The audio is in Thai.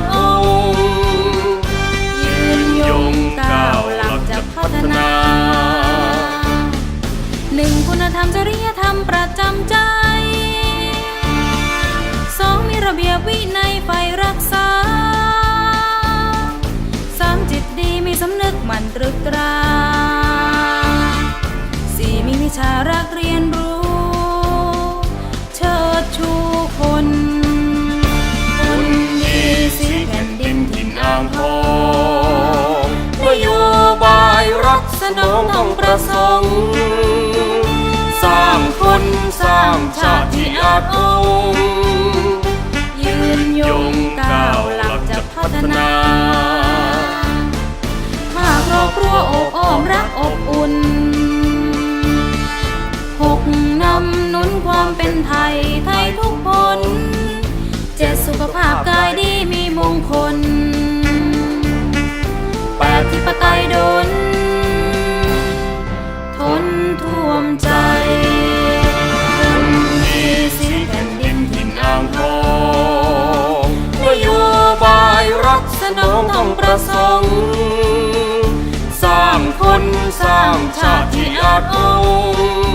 ากงยืนยงก้าวหลักจะพัฒนาหนึ่งคุณธรรมจริยธรรมประจำใจสองมีระเบียบวินัยไฟรั นองต้องประสงค์ สร้างคนสร้างชาติที่อาจองค์ยืนยงก้าวหลักจะพัฒนา หากครอบครัวอบอ้อมรักอบอุ่นหกนำนุนความเป็นไทยไทยทุกคนเจ็ดสุขภาพกายดีมีมงคลแปดที่ปไตยด ประสงค์ สร้างคนสร้างชาติที่อาจองค์